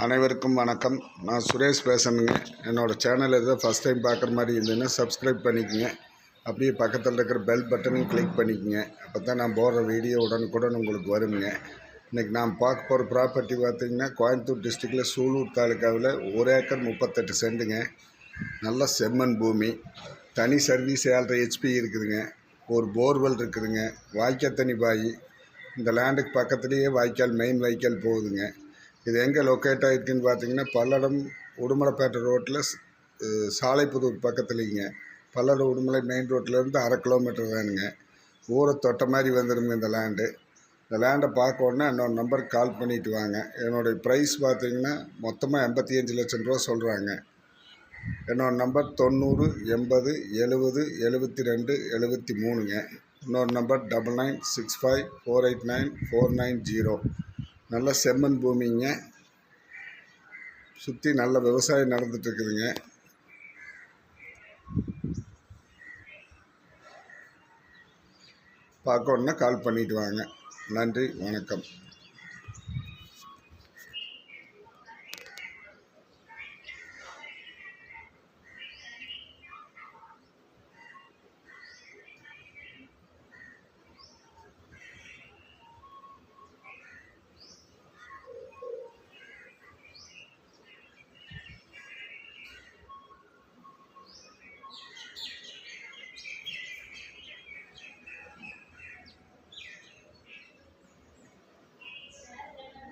அனைவருக்கும் வணக்கம். நான் சுரேஷ் பேசணுங்க என்னோடய சேனல் எதோ ஃபஸ்ட் டைம் பார்க்குற மாதிரி இருந்ததுன்னா சப்ஸ்கிரைப் பண்ணிக்கங்க. அப்படியே பக்கத்தில் இருக்கிற பெல் பட்டனையும் கிளிக் பண்ணிக்கங்க. அப்போ தான் நான் போடுற வீடியோ உடனுக்குடன் உங்களுக்கு வருங்க. இன்றைக்கி நான் பார்க்க போகிற ப்ராப்பர்ட்டி பார்த்தீங்கன்னா கோயம்புத்தூர் டிஸ்ட்ரிக்டில் சூலூர் தாலுக்காவில் ஒரு ஏக்கர் முப்பத்தெட்டு சென்ட்டுங்க நல்ல செம்மண் பூமி. தனி சர்வீஸ் ஏழரை ஹெச்பி இருக்குதுங்க. ஒரு போர்வெல் இருக்குதுங்க. வாய்க்கால் தனி பாய். இந்த லேண்டுக்கு பக்கத்துலேயே வாய்க்கால் மெயின் வாய்க்கால் போகுதுங்க. இது எங்கே லொக்கேட் ஆகிருக்குன்னு பார்த்தீங்கன்னா பல்லடம் உடுமலைப்பேட்டை ரோட்டில் சாலைப்புதூர் பக்கத்துலேங்க. பல்லடம் உடுமலை மெயின் ரோட்லேருந்து அரை கிலோமீட்டர் வேணுங்க. ஊரை தொட்ட மாதிரி வந்துடுங்க இந்த லேண்டு இந்த லேண்டை பார்க்க உடனே நம்பருக்கு கால் பண்ணிட்டு வாங்க. என்னோடய ப்ரைஸ் பார்த்தீங்கன்னா மொத்தமாக எண்பத்தி அஞ்சு லட்சம் ரூபா சொல்கிறாங்க என்னோட நம்பர் தொண்ணூறு எண்பது எழுபது எழுபத்தி ரெண்டு எழுபத்தி மூணுங்க. இன்னொரு number double nine six five four eight nine four nine zero நல்ல செம்மண் பூமிங்க. சுற்றி நல்ல விவசாயம் நடந்துட்டுருக்குதுங்க. பார்க்கணுன்னா கால் பண்ணிட்டு வாங்க. நன்றி வணக்கம்.